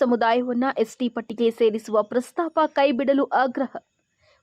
ಸಮುದಾಯವನ್ನ ST ಪಟ್ಟಿಗೆ ಸೇರಿಸುವ ಪ್ರಸ್ತಾಪ ಕೈಬಿಡಲು ಆಗ್ರಹ.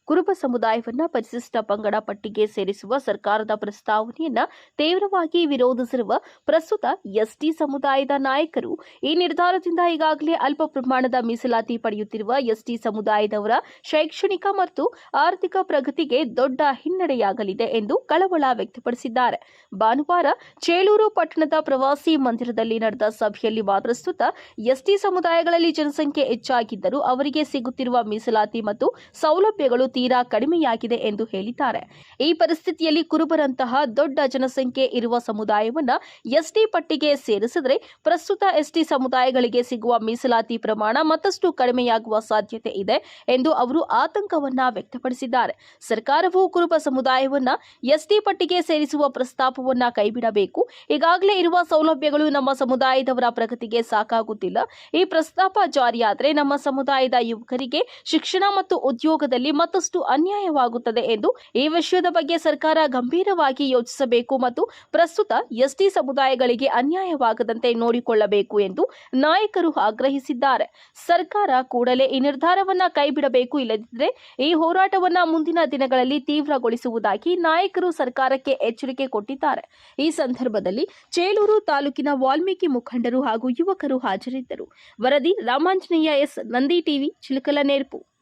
ಕುರುಬ ಸಮುದಾಯವನ್ನು ಪರಿಶಿಷ್ಟ ಪಂಗಡ ಪಟ್ಟಿಗೆ ಸೇರಿಸುವ ಸರ್ಕಾರದ ಪ್ರಸ್ತಾವನೆಯನ್ನ ತೀವ್ರವಾಗಿ ವಿರೋಧಿಸಿರುವ ಪ್ರಸ್ತುತ ಎಸ್ಟಿ ಸಮುದಾಯದ ನಾಯಕರು, ಈ ನಿರ್ಧಾರದಿಂದ ಈಗಾಗಲೇ ಅಲ್ಪ ಪ್ರಮಾಣದ ಮೀಸಲಾತಿ ಪಡೆಯುತ್ತಿರುವ ಎಸ್ಟಿ ಸಮುದಾಯದವರ ಶೈಕ್ಷಣಿಕ ಮತ್ತು ಆರ್ಥಿಕ ಪ್ರಗತಿಗೆ ದೊಡ್ಡ ಹಿನ್ನಡೆಯಾಗಲಿದೆ ಎಂದು ಕಳವಳ ವ್ಯಕ್ತಪಡಿಸಿದ್ದಾರೆ. ಭಾನುವಾರ ಚೇಳೂರು ಪಟ್ಟಣದ ಪ್ರವಾಸಿ ಮಂದಿರದಲ್ಲಿ ನಡೆದ ಸಭೆಯಲ್ಲಿ ಪ್ರಸ್ತುತ ಎಸ್ಟಿ ಸಮುದಾಯಗಳಲ್ಲಿ ಜನಸಂಖ್ಯೆ ಹೆಚ್ಚಾಗಿದ್ದರೂ ಅವರಿಗೆ ಸಿಗುತ್ತಿರುವ ಮೀಸಲಾತಿ ಮತ್ತು ಸೌಲಭ್ಯಗಳು ತೀರಾ ಕಡಿಮೆಯಾಗಿದೆ ಎಂದು ಹೇಳಿದ್ದಾರೆ. ಈ ಪರಿಸ್ಥಿತಿಯಲ್ಲಿ ಕುರುಬರಂತಹ ದೊಡ್ಡ ಜನಸಂಖ್ಯೆ ಇರುವ ಸಮುದಾಯವನ್ನ ಎಸ್ಟಿ ಪಟ್ಟಿಗೆ ಸೇರಿಸಿದರೆ ಪ್ರಸ್ತುತ ಎಸ್ಟಿ ಸಮುದಾಯಗಳಿಗೆ ಸಿಗುವ ಮೀಸಲಾತಿ ಪ್ರಮಾಣ ಮತ್ತಷ್ಟು ಕಡಿಮೆಯಾಗುವ ಸಾಧ್ಯತೆ ಇದೆ ಎಂದು ಅವರು ಆತಂಕವನ್ನ ವ್ಯಕ್ತಪಡಿಸಿದ್ದಾರೆ. ಸರ್ಕಾರವು ಕುರುಬ ಸಮುದಾಯವನ್ನ ಎಸ್ಟಿ ಪಟ್ಟಿಗೆ ಸೇರಿಸುವ ಪ್ರಸ್ತಾಪವನ್ನ ಕೈಬಿಡಬೇಕು. ಈಗಾಗಲೇ ಇರುವ ಸೌಲಭ್ಯಗಳು ನಮ್ಮ ಸಮುದಾಯದವರ ಪ್ರಗತಿಗೆ ಸಾಕಾಗುತ್ತಿಲ್ಲ. ಈ ಪ್ರಸ್ತಾಪ ಜಾರಿಯಾದರೆ ನಮ್ಮ ಸಮುದಾಯದ ಯುವಕರಿಗೆ ಶಿಕ್ಷಣ ಮತ್ತು ಉದ್ಯೋಗದಲ್ಲಿ ಮತ್ತಷ್ಟು ಅನ್ಯಾಯವಾಗುತ್ತದೆ ಎಂದು ಈ ವಿಷಯದ ಬಗ್ಗೆ ಸರ್ಕಾರ ಗಂಭೀರವಾಗಿ ಯೋಚಿಸಬೇಕು ಮತ್ತು ಪ್ರಸ್ತುತ ಎಸ್ಟಿ ಸಮುದಾಯಗಳಿಗೆ ಅನ್ಯಾಯವಾಗದಂತೆ ನೋಡಿಕೊಳ್ಳಬೇಕು ಎಂದು ನಾಯಕರು ಆಗ್ರಹಿಸಿದ್ದಾರೆ. ಸರ್ಕಾರ ಕೂಡಲೇ ಈ ನಿರ್ಧಾರವನ್ನ ಕೈಬಿಡಬೇಕು ಇಲ್ಲದಿದ್ದರೆ ಈ ಹೋರಾಟವನ್ನ ಮುಂದಿನ ದಿನಗಳಲ್ಲಿ ತೀವ್ರಗೊಳಿಸುವುದಾಗಿ ನಾಯಕರು ಸರ್ಕಾರಕ್ಕೆ ಎಚ್ಚರಿಕೆ ಕೊಟ್ಟಿದ್ದಾರೆ. ಈ ಸಂದರ್ಭದಲ್ಲಿ ಚೇಲೂರು ತಾಲೂಕಿನ ವಾಲ್ಮೀಕಿ ಮುಖಂಡರು ಹಾಗೂ ಯುವಕರು ಹಾಜರಿದ್ದರು. ವರದಿ ರಾಮಾಂಜನೇಯ ಎಸ್. ನಂದಿ ಟಿವಿ ಚಿಲಕಲನೇರ್ಪು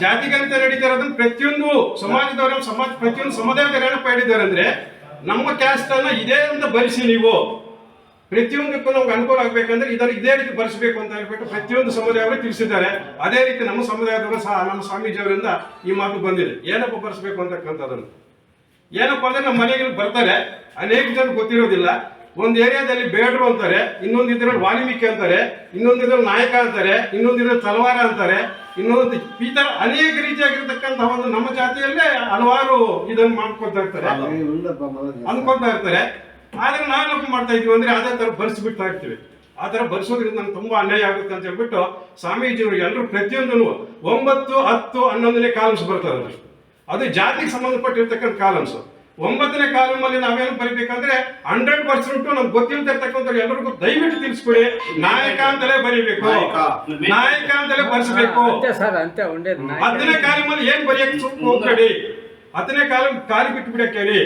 ಜಾತಿಗಂತ ನಡೀತಾ ಇರೋದನ್ನ ಪ್ರತಿಯೊಂದು ಸಮಾಜದವರು, ಸಮಾಜ, ಪ್ರತಿಯೊಂದು ಸಮುದಾಯದ ಏನಪ್ಪ ಹೇಳಿದ್ದಾರೆ ಅಂದ್ರೆ ನಮ್ಮ ಕ್ಯಾಸ್ಟ್ ಅನ್ನ ಇದೇ ಅಂತ ಬರಿಸಿ ನೀವು. ಪ್ರತಿಯೊಂದಕ್ಕೂ ನಮ್ಗೆ ಅನುಕೂಲ ಆಗ್ಬೇಕಂದ್ರೆ ಇದರ ಇದೇ ರೀತಿ ಬರೆಸಬೇಕು ಅಂತ ಹೇಳ್ಬಿಟ್ಟು ಪ್ರತಿಯೊಂದು ಸಮುದಾಯವರು ತಿಳಿಸಿದ್ದಾರೆ. ಅದೇ ರೀತಿ ನಮ್ಮ ಸಮುದಾಯದವರು ಸಹ, ನಮ್ಮ ಸ್ವಾಮೀಜಿಯವರಿಂದ ಈ ಮಾತು ಬಂದಿದೆ. ಏನಪ್ಪ ಬರೆಸಬೇಕು ಅಂತಕ್ಕಂಥದ್ದನ್ನು? ಏನಪ್ಪ ಅಂದ್ರೆ ನಮ್ಮ ಮನೆಗೆ ಬರ್ತಾರೆ, ಅನೇಕ ಜನ ಗೊತ್ತಿರೋದಿಲ್ಲ. ಒಂದು ಏರಿಯಾದಲ್ಲಿ ಬೇಡ್ರು ಅಂತಾರೆ, ಇನ್ನೊಂದು ಇದ್ರಲ್ಲಿ ವಾಲ್ಮೀಕಿ ಅಂತಾರೆ, ಇನ್ನೊಂದು ಇದ್ರಲ್ಲಿ ನಾಯಕ ಅಂತಾರೆ, ಇನ್ನೊಂದು ಇದ್ರಲ್ಲಿ ತಲವಾರ ಅಂತಾರೆ. ಇನ್ನೊಂದು ಈ ತರ ಅನೇಕ ರೀತಿಯಾಗಿರ್ತಕ್ಕಂತಹ ಒಂದು ನಮ್ಮ ಜಾತಿಯಲ್ಲೇ ಹಲವಾರು ಇದನ್ನು ಮಾಡ್ಕೊತಾ ಇರ್ತಾರೆ. ಅನ್ಕೊತಾ ಇರ್ತಾರೆ. ಆದ್ರೆ ನಾವೇನಪ್ಪ ಮಾಡ್ತಾ ಇದೀವಿ ಅಂದ್ರೆ ಅದೇ ತರ ಬರ್ಸ್ಬಿಡ್ತಾ ಇರ್ತೀವಿ. ಆ ತರ ಬರ್ಸೋದ್ರಿಂದ ನಮ್ಗೆ ತುಂಬಾ ಅನ್ಯಾಯ ಆಗುತ್ತೆ ಅಂತ ಹೇಳ್ಬಿಟ್ಟು ಸ್ವಾಮೀಜಿಯವರು ಎಲ್ಲರೂ ಪ್ರತಿಯೊಂದನ್ನು ಒಂಬತ್ತು ಹತ್ತು ಹನ್ನೊಂದನೇ ಕಾಲಮ್ಸ್ ಬರ್ತಾರೆ ಅದು. ಅದು ಜಾತಿಗೆ ಸಂಬಂಧಪಟ್ಟಿರ್ತಕ್ಕಂಥ ಕಾಲಮ್ಸ್ ಒಂಬತ್ತನೇ ಕಾಲಮಲ್ಲಿ ನಾವೇನು ಬರಿಬೇಕಂದ್ರೆ ಹಂಡ್ರೆಡ್ ಪರ್ಸೆಂಟ್ ನಮ್ಗೆ ಗೊತ್ತಿರ್ತಕ್ಕಂಥ ಎಲ್ಲರಿಗೂ ದಯವಿಟ್ಟು ತಿಳಿಸ್ಕೊಡಿ. ನಾಯಕ ಅಂತಲೇ ಬರೀಬೇಕು. ನಾಯಕ. ಅಂತಲೇ ಬರ್ಸ್ಬೇಕು. ಹತ್ತನೇ ಕಾಲಮಲ್ಲಿ ಏನ್ ಬರೆಯಕ್ಕೆ ಹೋಗ್ಬೇಡಿ ಹತ್ತನೇ ಕಾಲ ಕಾಲಿ ಬಿಟ್ಟು ಬಿಡಕ್ಕೆ ಹೇಳಿ.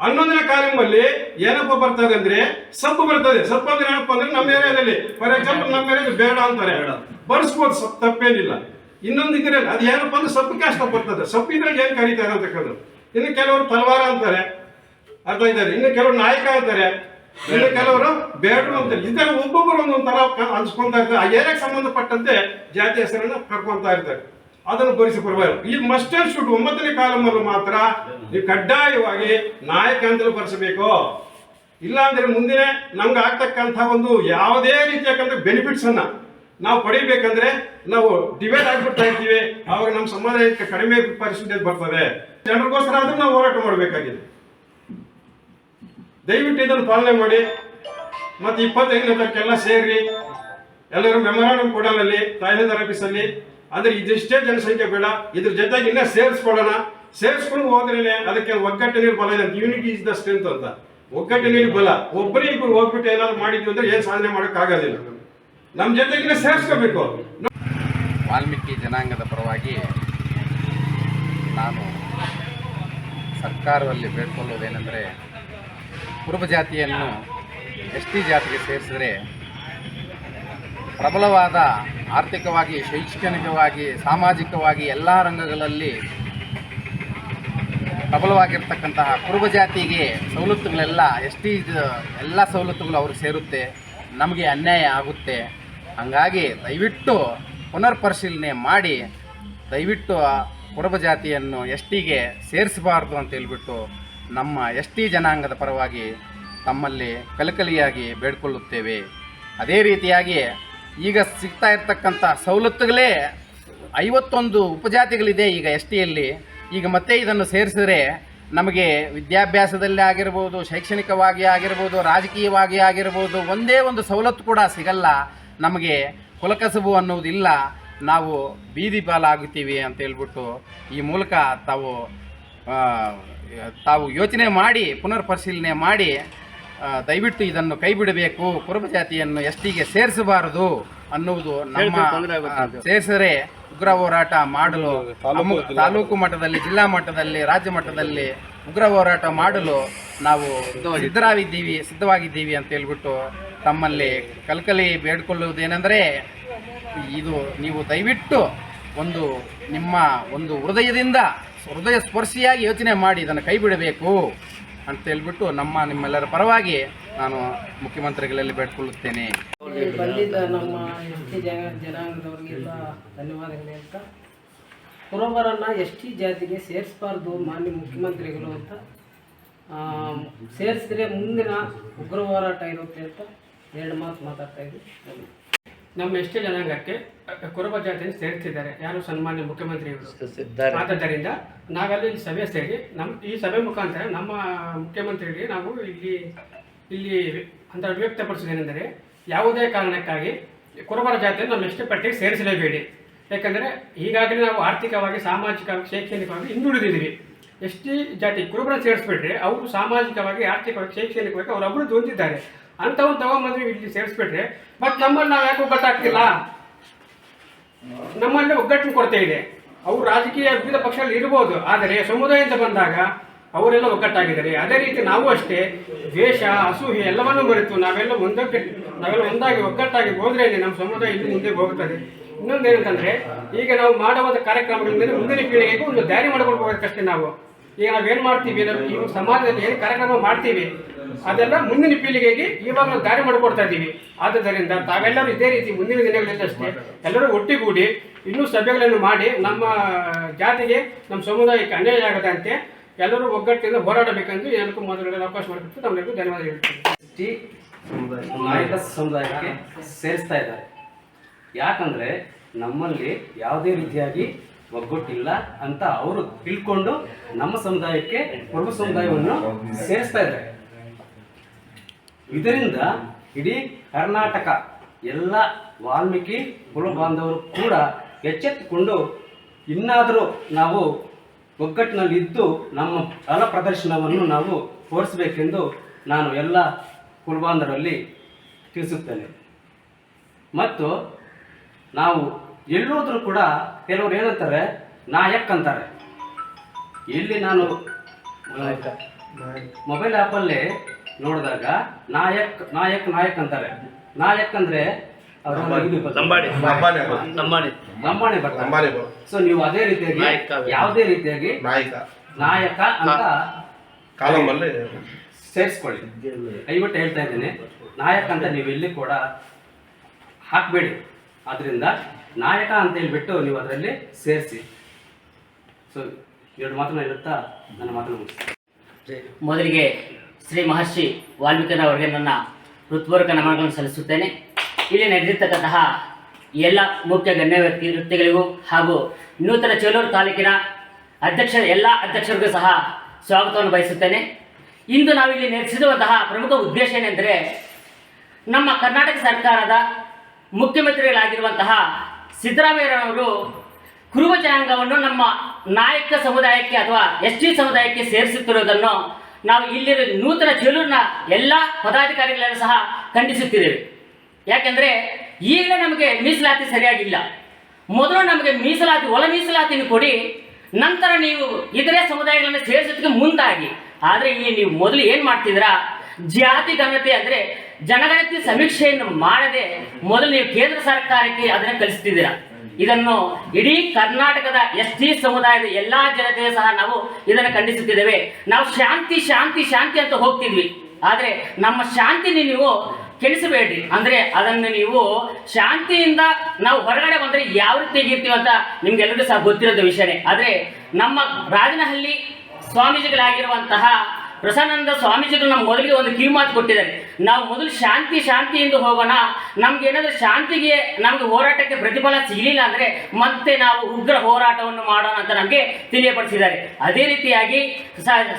ಹನ್ನೊಂದನೇ ಕಾಲಮಲ್ಲಿ ಏನಪ್ಪ ಬರ್ತದೆ ಅಂದ್ರೆ ಸಪ್ಪು ಬರ್ತದೆ. ಸಪ್ಪು ಅಂದ್ರೆ ಏನಪ್ಪ ಅಂದ್ರೆ ನಮ್ಮ ಏರಿಯಾದಲ್ಲಿ. ಫಾರ್ ಎಕ್ಸಾಂಪಲ್ ನಮ್ಮ ಏರಿಯಾದ ಬೇಡ ಅಂತಾರೆ. ಬರ್ಸ್ಬೋದು ತಪ್ಪೇನಿಲ್ಲ. ಇನ್ನೊಂದು ಇದ್ರಲ್ಲಿ ಅದು ಏನಪ್ಪ ಅಂದ್ರೆ ಸಪ್ಪು ಕಷ್ಟ ಬರ್ತದೆ. ಸಪ್ಪಿದ್ರಲ್ಲಿ ಏನು ಕರೀತಾರೆ ಅಂತಕ್ಕಂಥದ್ದು? ಇನ್ನು ಕೆಲವರು ತಲವಾರ ಅಂತಾರೆ. ಅರ್ಥ ಇದ್ದಾರೆ ಇನ್ನು ಕೆಲವರು ನಾಯಕ ಅಂತಾರೆ. ಇನ್ನು ಕೆಲವರು ಬೇಡ್ರು ಅಂತಾರೆ. ಇದ್ದಾರೆ ಒಬ್ಬೊಬ್ಬರು ತರ ಅನ್ಸ್ಕೊಳ್ತಾ ಇರ್ತಾರೆ. ಆ ಏರಿಯಾಗೆ ಸಂಬಂಧಪಟ್ಟಂತೆ ಜಾತಿ ಹೆಸರನ್ನ ಕರ್ಕೊಂತ ಇರ್ತಾರೆ. ಅದನ್ನು ಬರಿಸಿ ಕೊಡಬಾರದು ಈ ಮಸ್ಟರ್ ಶೂಟ್ ಒಂಬತ್ತನೇ ಕಾಲಮಲ್ಲೂ ಮಾತ್ರ ನೀವು ಕಡ್ಡಾಯವಾಗಿ ನಾಯಕ ಅಂತಲೂ ಬರೆಸಬೇಕು. ಇಲ್ಲ ಅಂದ್ರೆ ಮುಂದಿನ ನಮ್ಗೆ ಆಗ್ತಕ್ಕಂಥ ಒಂದು ಯಾವುದೇ ರೀತಿಯಾದಂಥ ಬೆನಿಫಿಟ್ಸ್ ಅನ್ನ ನಾವು ಪಡಿಬೇಕಂದ್ರೆ ನಾವು ಡಿವೈಡ್ ಆಗ್ಬಿಡ್ತಾ ಇರ್ತೀವಿ. ಅವಾಗ ನಮ್ಮ ಸಮಾಜಕ್ಕೆ ಕಡಿಮೆ ಪರಿಸ್ಥಿತಿ ಬರ್ತದೆ ಜನರಿಗೋಸ್ಕರ ಆದ್ರೂ ನಾವು ಹೋರಾಟ ಮಾಡಬೇಕಾಗಿದೆ. ದಯವಿಟ್ಟು ಇದನ್ನು ಪಾಲನೆ ಮಾಡಿ, ಮತ್ತೆ ಇಪ್ಪತ್ತೈದನೇ ತಾರೀಕೆಲ್ಲ ಸೇರಿ ಎಲ್ಲರೂ ಮೆಮೊರಾಂಡಮ್ ಕೊಡಲಲ್ಲಿ ತಹಸೀಲ್ದಾರ್ ಆಫೀಸಲ್ಲಿ ಅಂದ್ರೆ ಇದಿಷ್ಟೇ ಜನಸಂಖ್ಯೆ ಬೇಡ, ಇದ್ರ ಜೊತೆಗೆ ಇನ್ನೂ ಸೇರಿಸ್ಕೊಳ್ಳೋಣ. ಸೇರಿಸ್ಕೊಂಡು ಹೋದ್ರೇನೆ ಅದಕ್ಕೆ ಒಗ್ಗಟ್ಟಿನ ಬಲ ಇದೆ ಯೂನಿಟಿ ಇಸ್ ದ ಸ್ಟ್ರೆಂತ್ ಅಂತ. ಒಗ್ಗಟ್ಟಿನ ಬಲ. ಒಬ್ಬರೇ ಇಬ್ಬರು ಹೋಗ್ಬಿಟ್ಟು ಏನಾದ್ರು ಮಾಡಿದ್ವಿ ಅಂದ್ರೆ ಏನ್ ಸಾಧನೆ ಮಾಡೋಕ್ಕಾಗೋದಿಲ್ಲ. ನಮ್ಮ ಜೊತೆಗೆ ಸೇರಿಸ್ಕೋಬೇಕು. ವಾಲ್ಮೀಕಿ ಜನಾಂಗದ ಪರವಾಗಿ ನಾನು ಸರ್ಕಾರದಲ್ಲಿ ಬೇಡ್ಕೊಳ್ಳೋದೇನೆಂದರೆ ಕುರುಬ ಜಾತಿಯನ್ನು ಎಸ್ ಟಿ ಜಾತಿಗೆ ಸೇರಿಸಿದರೆ ಪ್ರಬಲವಾದ ಆರ್ಥಿಕವಾಗಿ, ಶೈಕ್ಷಣಿಕವಾಗಿ, ಸಾಮಾಜಿಕವಾಗಿ ಎಲ್ಲ ರಂಗಗಳಲ್ಲಿ ಪ್ರಬಲವಾಗಿರ್ತಕ್ಕಂತಹ ಕುರುಬ ಜಾತಿಗೆ ಸವಲತ್ತುಗಳೆಲ್ಲ ಎಸ್ ಟಿ ಎಲ್ಲ ಸವಲತ್ತುಗಳು ಅವ್ರಿಗೆ ಸೇರುತ್ತೆ, ನಮಗೆ ಅನ್ಯಾಯ ಆಗುತ್ತೆ. ಹಾಗಾಗಿ ದಯವಿಟ್ಟು ಪುನರ್ ಪರಿಶೀಲನೆ ಮಾಡಿ, ದಯವಿಟ್ಟು ಕುರುಬ ಜಾತಿಯನ್ನು ಎಸ್ ಟಿಗೆ ಸೇರಿಸಬಾರ್ದು ಅಂತ ಹೇಳ್ಬಿಟ್ಟು ನಮ್ಮ ಎಸ್ ಟಿ ಜನಾಂಗದ ಪರವಾಗಿ ತಮ್ಮಲ್ಲಿ ಕಲಕಲಿಯಾಗಿ ಬೇಡ್ಕೊಳ್ಳುತ್ತೇವೆ. ಅದೇ ರೀತಿಯಾಗಿ ಈಗ ಸಿಗ್ತಾ ಇರತಕ್ಕಂಥ ಸವಲತ್ತುಗಳೇ ಐವತ್ತೊಂದು ಉಪಜಾತಿಗಳಿದೆ ಈಗ ಎಸ್ ಟಿಯಲ್ಲಿ ಈಗ ಮತ್ತೆ ಇದನ್ನು ಸೇರಿಸಿದ್ರೆ ನಮಗೆ ವಿದ್ಯಾಭ್ಯಾಸದಲ್ಲಿ ಆಗಿರ್ಬೋದು, ಶೈಕ್ಷಣಿಕವಾಗಿ ಆಗಿರ್ಬೋದು, ರಾಜಕೀಯವಾಗಿ ಆಗಿರ್ಬೋದು, ಒಂದೇ ಒಂದು ಸವಲತ್ತು ಕೂಡ ಸಿಗಲ್ಲ. ನಮಗೆ ಕುಲಕಸಬು ಅನ್ನೋದಿಲ್ಲ ನಾವು ಬೀದಿ ಪಾಲಾಗುತ್ತೀವಿ ಅಂತ ಹೇಳ್ಬಿಟ್ಟು ಈ ಮೂಲಕ ತಾವು ತಾವು ಯೋಚನೆ ಮಾಡಿ ಪುನರ್ ಪರಿಶೀಲನೆ ಮಾಡಿ ದಯವಿಟ್ಟು ಇದನ್ನು ಕೈ ಬಿಡಬೇಕು ಕುರುಬ ಜಾತಿಯನ್ನು ಎಷ್ಟಿಗೆ ಸೇರಿಸಬಾರದು ಅನ್ನುವುದು ನಮ್ಮ ಸೇರಿಸರೆ ಉಗ್ರ ಹೋರಾಟ ಮಾಡಲು ತಾಲೂಕು ಮಟ್ಟದಲ್ಲಿ. ಜಿಲ್ಲಾ ಮಟ್ಟದಲ್ಲಿ ರಾಜ್ಯ ಮಟ್ಟದಲ್ಲಿ ಉಗ್ರ ಹೋರಾಟ ಮಾಡಲು ನಾವು ಸಿದ್ಧರಾಗಿದ್ದೀವಿ ಸಿದ್ಧವಾಗಿದ್ದೀವಿ ಅಂತ ಹೇಳ್ಬಿಟ್ಟು ತಮ್ಮಲ್ಲಿ ಕಲ್ಕಲಿ ಬೇಡ್ಕೊಳ್ಳುವುದೇನೆಂದರೆ ಇದು ನೀವು ದಯವಿಟ್ಟು ಒಂದು ನಿಮ್ಮ ಒಂದು ಹೃದಯದಿಂದ, ಹೃದಯ ಸ್ಪರ್ಶಿಯಾಗಿ ಯೋಚನೆ ಮಾಡಿ, ಇದನ್ನು ಕೈ ಬಿಡಬೇಕು ಅಂತ ಹೇಳ್ಬಿಟ್ಟು ನಮ್ಮ ನಿಮ್ಮೆಲ್ಲರ ಪರವಾಗಿ ನಾನು ಮುಖ್ಯಮಂತ್ರಿಗಳಲ್ಲಿ ಬೇಡ್ಕೊಳ್ಳುತ್ತೇನೆ. ಬಂದಿದ್ದ ನಮ್ಮ ಎಸ್ ಟಿ ಜನ ಜನಾಂಗದವ್ರಿಗೆಲ್ಲ ಧನ್ಯವಾದಗಳು ಹೇಳ್ತಾ ಕುರುಬರನ್ನು ಎಸ್ ಟಿ ಜಾತಿಗೆ ಸೇರಿಸಬಾರ್ದು ಮಾನ್ಯ ಮುಖ್ಯಮಂತ್ರಿಗಳು ಅಂತ ಸೇರಿಸಿದ್ರೆ ಮುಂದಿನ ಉಗ್ರ ಹೋರಾಟ ಇರುತ್ತೆ ಅಂತ ಎರಡು ಮಾತು ಮಾತಾಡ್ತಾ ಇದ್ವಿ ನಮ್ಮ ಎಷ್ಟೇ ಜನಾಂಗಕ್ಕೆ ಕುರುಬ ಜಾತಿಯನ್ನು ಸೇರಿಸಿದ್ದಾರೆ. ಯಾರು ಸನ್ಮಾನ್ಯ ಮುಖ್ಯಮಂತ್ರಿಗಳು ಆದ್ದರಿಂದ ನಾವೆಲ್ಲ ಇಲ್ಲಿ ಸಭೆ ಸೇರಿ ನಮ್ಮ ಈ ಸಭೆ ಮುಖಾಂತರ ನಮ್ಮ ಮುಖ್ಯಮಂತ್ರಿಗಳಿಗೆ ನಾವು ಇಲ್ಲಿ ಇಲ್ಲಿ ಅಂತ ವ್ಯಕ್ತಪಡಿಸೋದೇನೆಂದರೆ ಯಾವುದೇ ಕಾರಣಕ್ಕಾಗಿ ಕುರುಬರ ಜಾತಿಯನ್ನು ನಮ್ಮ ಎಷ್ಟೇ ಪಟ್ಟಿಗೆ ಸೇರಿಸಲೇಬೇಡಿ. ಯಾಕಂದರೆ ಈಗಾಗಲೇ ನಾವು ಆರ್ಥಿಕವಾಗಿ ಸಾಮಾಜಿಕವಾಗಿ ಶೈಕ್ಷಣಿಕವಾಗಿ ಹಿಂದುಳಿದಿದ್ದೀವಿ. ಎಷ್ಟೇ ಜಾತಿ ಕುರುಬರ ಸೇರಿಸ್ಬಿಟ್ರೆ ಅವರು ಸಾಮಾಜಿಕವಾಗಿ ಆರ್ಥಿಕವಾಗಿ ಶೈಕ್ಷಣಿಕವಾಗಿ ಅವರು ಅಭಿವೃದ್ಧಿ ಹೊಂದಿದ್ದಾರೆ. ಅಂಥವ್ರು ತಗೊಂಬಂದ್ರೆ ಇಲ್ಲಿ ಸೇರಿಸ್ಬಿಟ್ರೆ. ಬಟ್ ನಮ್ಮಲ್ಲಿ ನಾವು ಯಾಕೆ ಒಗ್ಗಟ್ಟಾಗ್ತಿಲ್ಲ? ನಮ್ಮಲ್ಲಿ ಒಗ್ಗಟ್ಟಿನ ಕೊರತೆ ಇದೆ. ಅವರು ರಾಜಕೀಯ ವಿವಿಧ ಪಕ್ಷಗಳಲ್ಲಿ ಇರ್ಬೋದು. ಆದರೆ ಸಮುದಾಯ ಅಂತ ಬಂದಾಗ ಅವರೆಲ್ಲ ಒಗ್ಗಟ್ಟಾಗಿದ್ದಾರೆ. ಅದೇ ರೀತಿ ನಾವು ಅಷ್ಟೇ, ದ್ವೇಷ ಅಸೂಹೆ ಎಲ್ಲವನ್ನೂ ಮರೆತು ನಾವೆಲ್ಲ ಒಂದಕ್ಕೆ ನಾವೆಲ್ಲ ಒಂದಾಗಿ ಒಗ್ಗಟ್ಟಾಗಿ ಹೋದ್ರೆ ನಮ್ಮ ಸಮುದಾಯ ಇಲ್ಲಿ ಮುಂದೆ ಹೋಗುತ್ತದೆ ಇನ್ನೊಂದು ಏನಂತಂದ್ರೆ ಈಗ ನಾವು ಮಾಡುವಂಥ ಕಾರ್ಯಕ್ರಮಗಳಿಂದ ಮುಂದಿನ ಪೀಳಿಗೆಗೂ ಒಂದು ದಾರಿ ಮಾಡಿಕೊಂಡು ಹೋಗೋದಕ್ಕಷ್ಟೇ ನಾವು. ಈಗ ನಾವೇನು ಮಾಡ್ತೀವಿ ನಾವು ಸಮಾಜದಲ್ಲಿ ಏನು ಕಾರ್ಯಕ್ರಮ ಮಾಡ್ತೀವಿ, ಅದೆಲ್ಲ ಮುಂದಿನ ಪೀಳಿಗೆಗೆ ಇವಾಗ ನಾವು ದಾರಿ ಮಾಡಿಕೊಡ್ತಾ ಇದ್ದೀವಿ ಆದ್ದರಿಂದ ತಾವೆಲ್ಲರೂ ಇದೇ ರೀತಿ ಮುಂದಿನ ದಿನಗಳಲ್ಲಿ ಅಷ್ಟೇ ಎಲ್ಲರೂ ಒಟ್ಟಿಗೂಡಿ ಇನ್ನೂ ಸಭೆಗಳನ್ನು ಮಾಡಿ ನಮ್ಮ ಜಾತಿಗೆ, ನಮ್ಮ ಸಮುದಾಯಕ್ಕೆ ಅನ್ಯಾಯ ಆಗದಂತೆ ಎಲ್ಲರೂ ಒಗ್ಗಟ್ಟಿನಿಂದ ಹೋರಾಡಬೇಕೆಂದು ಏನಕ್ಕೂ ಮೊದಲು ಅವಕಾಶ ಮಾಡಿಕೊಟ್ಟು ತಮ್ಮೆಲ್ಲರಿಗೂ ಧನ್ಯವಾದ ಸಮುದಾಯಕ್ಕೆ ಸೇರಿಸ್ತಾ ಇದ್ದಾರೆ. ಯಾಕಂದರೆ ನಮ್ಮಲ್ಲಿ ಯಾವುದೇ ರೀತಿಯಾಗಿ ಒಗ್ಗಟ್ಟಿಲ್ಲ ಅಂತ ಅವರು ತಿಳ್ಕೊಂಡು ನಮ್ಮ ಸಮುದಾಯಕ್ಕೆ ಕುರುಬ ಸಮುದಾಯವನ್ನು ಸೇರಿಸ್ತಾ ಇದ್ದಾರೆ. ಇದರಿಂದ ಇಡೀ ಕರ್ನಾಟಕ, ಎಲ್ಲ ವಾಲ್ಮೀಕಿ ಕುಲ ಬಾಂಧವರು ಕೂಡ ಎಚ್ಚೆತ್ತುಕೊಂಡು ಇನ್ನಾದರೂ ನಾವು ಒಗ್ಗಟ್ಟಿನಲ್ಲಿ ಇದ್ದು ನಮ್ಮ ಕಲಾ ಪ್ರದರ್ಶನವನ್ನು ನಾವು ತೋರಿಸಬೇಕೆಂದು ನಾನು ಎಲ್ಲ ಕುಲಬಾಂಧರಲ್ಲಿ ತಿಳಿಸುತ್ತೇನೆ. ಮತ್ತು ನಾವು ಎಲ್ಲೋದ್ರೂ ಕೂಡ ಕೆಲವರು ಏನಂತಾರೆ ನಾಯಕ್ ಅಂತಾರೆ? ಎಲ್ಲಿ ನಾನು ಮೊಬೈಲ್ ಆ್ಯಪಲ್ಲಿ ನೋಡಿದಾಗ ನಾಯಕ್ ನಾಯಕ್ ನಾಯಕ್ ಅಂತಾರೆ? ನಾಯಕ್ ಅಂದ್ರೆ. ಲಂಬಾಣಿ ಬರ್ತಾರೆ ಸೊ ನೀವು ಅದೇ ರೀತಿಯಾಗಿ ಯಾವುದೇ ರೀತಿಯಾಗಿ ನಾಯಕ. ನಾಯಕ ಅಂತ ಕಾಲಮಲ್ಲಿ ಸೇರಿಸ್ಕೊಳ್ಳಿ. ದಯವಿಟ್ಟು ಹೇಳ್ತಾ ಇದ್ದೀನಿ. ನಾಯಕ್ ಅಂತ ನೀವು ಇಲ್ಲಿ ಕೂಡ ಹಾಕಬೇಡಿ. ಆದ್ರಿಂದ ನಾಯಕ ಅಂತ ಹೇಳಿಬಿಟ್ಟು ನೀವು ಅದರಲ್ಲಿ ಸೇರಿಸಿ. ಸೊ ಎರಡು ಮಾತನ್ನ ಇರುತ್ತಾ? ನನ್ನ ಮಾತನ್ನು ಮೊದಲಿಗೆ ಶ್ರೀ ಮಹರ್ಷಿ ವಾಲ್ಮೀಕಿರವರಿಗೆ ನನ್ನ ಹೃತ್ಪೂರ್ವಕ ನಮನಗಳನ್ನು ಸಲ್ಲಿಸುತ್ತೇನೆ. ಇಲ್ಲಿ ನಡೆದಿರ್ತಕ್ಕಂತಹ ಎಲ್ಲ ಮುಖ್ಯ ಗಣ್ಯ ವ್ಯಕ್ತಿ ವ್ಯಕ್ತಿಗಳಿಗೂ ಹಾಗೂ ನೂತನ ಚೇಲೂರು ತಾಲೂಕಿನ ಅಧ್ಯಕ್ಷ, ಎಲ್ಲ ಅಧ್ಯಕ್ಷರಿಗೂ ಸಹ ಸ್ವಾಗತವನ್ನು ಬಯಸುತ್ತೇನೆ. ಇಂದು ನಾವಿಲ್ಲಿ ನಡೆಸಿರುವಂತಹ ಪ್ರಮುಖ ಉದ್ದೇಶ ಏನೆಂದರೆ ನಮ್ಮ ಕರ್ನಾಟಕ ಸರ್ಕಾರದ ಮುಖ್ಯಮಂತ್ರಿಗಳಾಗಿರುವಂತಹ ಸಿದ್ದರಾಮಯ್ಯರವರು ಕುರುಬ ಜನಾಂಗವನ್ನು ನಮ್ಮ ನಾಯಕ ಸಮುದಾಯಕ್ಕೆ ಅಥವಾ ಎಸ್ ಟಿ ಸಮುದಾಯಕ್ಕೆ ಸೇರಿಸುತ್ತಿರುವುದನ್ನು ನಾವು ಇಲ್ಲಿರೋ ನೂತನ ಚೇಲೂರಿನ ಎಲ್ಲ ಪದಾಧಿಕಾರಿಗಳನ್ನು ಸಹ ಖಂಡಿಸುತ್ತಿದ್ದೇವೆ. ಯಾಕೆಂದರೆ ಈಗ ನಮಗೆ ಮೀಸಲಾತಿ ಸರಿಯಾಗಿಲ್ಲ. ಮೊದಲು ನಮಗೆ ಮೀಸಲಾತಿ, ಒಳ ಮೀಸಲಾತಿಯನ್ನು ಕೊಡಿ, ನಂತರ ನೀವು ಇತರೆ ಸಮುದಾಯಗಳನ್ನು ಸೇರಿಸೋದಕ್ಕೆ ಮುಂದಾಗಿ. ಆದರೆ ಇಲ್ಲಿ ನೀವು ಮೊದಲು ಏನು ಮಾಡ್ತಿದ್ದೀರಾ? ಜಾತಿ ಗಣತಿ ಅಂದರೆ ಜನಗಣತಿ ಸಮೀಕ್ಷೆಯನ್ನು ಮಾಡದೆ ಮೊದಲು ನೀವು ಕೇಂದ್ರ ಸರ್ಕಾರಕ್ಕೆ ಅದನ್ನು ಕಲಿಸ್ತಿದ್ದೀರಾ? ಇದನ್ನು ಇಡೀ ಕರ್ನಾಟಕದ ಎಸ್ ಟಿ ಸಮುದಾಯದ ಎಲ್ಲಾ ಜನತೆ ಸಹ ನಾವು ಇದನ್ನು ಖಂಡಿಸುತ್ತಿದ್ದೇವೆ. ನಾವು ಶಾಂತಿ ಶಾಂತಿ ಶಾಂತಿ ಅಂತ ಹೋಗ್ತಿದ್ವಿ. ಆದರೆ ನಮ್ಮ ಶಾಂತಿನ ನೀವು ಕೆಡಿಸಬೇಡ್ರಿ. ಅಂದ್ರೆ ಅದನ್ನು ನೀವು ಶಾಂತಿಯಿಂದ ನಾವು ಹೊರಗಡೆ ಬಂದ್ರೆ ಯಾವ ರೀತಿ ಹೇಗಿರ್ತೀವಿ ಅಂತ ನಿಮ್ಗೆಲ್ಲರಿಗೂ ಸಹ ಗೊತ್ತಿರೋದ ವಿಷಯನೇ. ಆದರೆ ನಮ್ಮ ರಾಜನಹಳ್ಳಿ ಸ್ವಾಮೀಜಿಗಳಾಗಿರುವಂತಹ ಪ್ರಸನ್ನಾನಂದ ಸ್ವಾಮೀಜಿಗಳು ನಮ್ಮ ಮೊದಲಿಗೆ ಒಂದು ಕಿವಿಮಾತು ಕೊಟ್ಟಿದ್ದಾರೆ. ನಾವು ಮೊದಲು ಶಾಂತಿ ಶಾಂತಿ ಎಂದು ಹೋಗೋಣ. ನಮ್ಗೆ ಏನಾದರೂ ಶಾಂತಿಗೆ, ನಮಗೆ ಹೋರಾಟಕ್ಕೆ ಪ್ರತಿಫಲ ಸಿಗಲಿಲ್ಲ ಅಂದರೆ ಮತ್ತೆ ನಾವು ಉಗ್ರ ಹೋರಾಟವನ್ನು ಮಾಡೋಣ ಅಂತ ನಮಗೆ ತಿಳಿಯಪಡಿಸಿದ್ದಾರೆ. ಅದೇ ರೀತಿಯಾಗಿ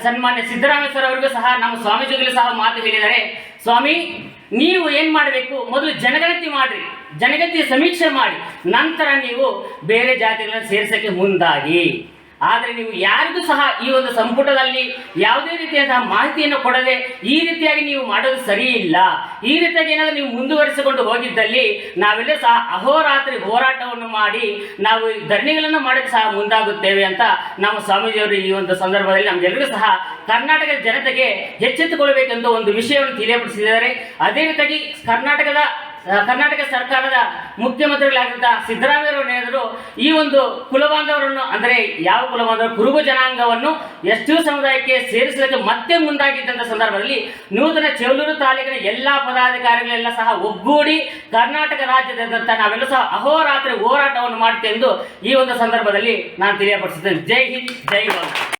ಸನ್ಮಾನ್ಯ ಸಿದ್ದರಾಮಯ್ಯ ಅವರಿಗೂ ಸಹ, ನಮ್ಮ ಸ್ವಾಮೀಜಿಗಳು ಸಹ ಮಾತು ಹೇಳಿದ್ದಾರೆ. ಸ್ವಾಮಿ, ನೀವು ಏನು ಮಾಡಬೇಕು? ಮೊದಲು ಜನಗಣತಿ ಮಾಡಿರಿ. ಜನಗಣತಿ ಸಮೀಕ್ಷೆ ಮಾಡಿ. ನಂತರ ನೀವು ಬೇರೆ ಜಾತಿಗಳನ್ನು ಸೇರಿಸೋಕ್ಕೆ ಮುಂದಾಗಿ. ಆದರೆ ನೀವು ಯಾರಿಗೂ ಸಹ ಈ ಒಂದು ಸಂಪುಟದಲ್ಲಿ ಯಾವುದೇ ರೀತಿಯಾದ ಮಾಹಿತಿಯನ್ನು ಕೊಡದೆ ಈ ರೀತಿಯಾಗಿ ನೀವು ಮಾಡೋದು ಸರಿ ಇಲ್ಲ. ಈ ರೀತಿಯಾಗಿ ಏನಾದರೂ ನೀವು ಮುಂದುವರಿಸಿಕೊಂಡು ಹೋಗಿದ್ದಲ್ಲಿ ನಾವೆಲ್ಲ ಸಹ ಅಹೋರಾತ್ರಿ ಹೋರಾಟವನ್ನು ಮಾಡಿ ನಾವು ಧರಣಿಗಳನ್ನು ಮಾಡಕ್ಕೆ ಸಹ ಮುಂದಾಗುತ್ತೇವೆ ಅಂತ ನಮ್ಮ ಸ್ವಾಮೀಜಿಯವರು ಈ ಒಂದು ಸಂದರ್ಭದಲ್ಲಿ ನಮಗೆಲ್ಲರಿಗೂ ಸಹ ಕರ್ನಾಟಕದ ಜನತೆಗೆ ಎಚ್ಚೆತ್ತುಕೊಳ್ಳಬೇಕೆಂದು ಒಂದು ವಿಷಯವನ್ನು ತಿಳಿಯಪಡಿಸಿದ್ದಾರೆ. ಅದೇ ರೀತಿಯಾಗಿ ಕರ್ನಾಟಕದ ಕರ್ನಾಟಕ ಸರ್ಕಾರದ ಮುಖ್ಯಮಂತ್ರಿಗಳಾಗಿದ್ದ ಸಿದ್ದರಾಮಯ್ಯವರು ನೆನೆದರು ಈ ಒಂದು ಕುಲಬಾಂಧವರನ್ನು, ಅಂದರೆ ಯಾವ ಕುಲಬಾಂಧವರು ಕುರುಬ ಜನಾಂಗವನ್ನು ಎಷ್ಟು ಸಮುದಾಯಕ್ಕೆ ಸೇರಿಸಲಿಕ್ಕೆ ಮತ್ತೆ ಮುಂದಾಗಿದ್ದಂಥ ಸಂದರ್ಭದಲ್ಲಿ ನೂತನ ಚೇಲೂರು ತಾಲೂಕಿನ ಎಲ್ಲ ಪದಾಧಿಕಾರಿಗಳೆಲ್ಲ ಸಹ ಒಗ್ಗೂಡಿ ಕರ್ನಾಟಕ ರಾಜ್ಯದಾದ್ಯಂತ ನಾವೆಲ್ಲ ಸಹ ಅಹೋರಾತ್ರಿ ಹೋರಾಟವನ್ನು ಮಾಡುತ್ತೆಂದು ಈ ಒಂದು ಸಂದರ್ಭದಲ್ಲಿ ನಾನು ತಿಳಿಯಪಡಿಸುತ್ತೇನೆ. ಜೈ ಹಿಂದ್, ಜೈ ಭಾರತ್.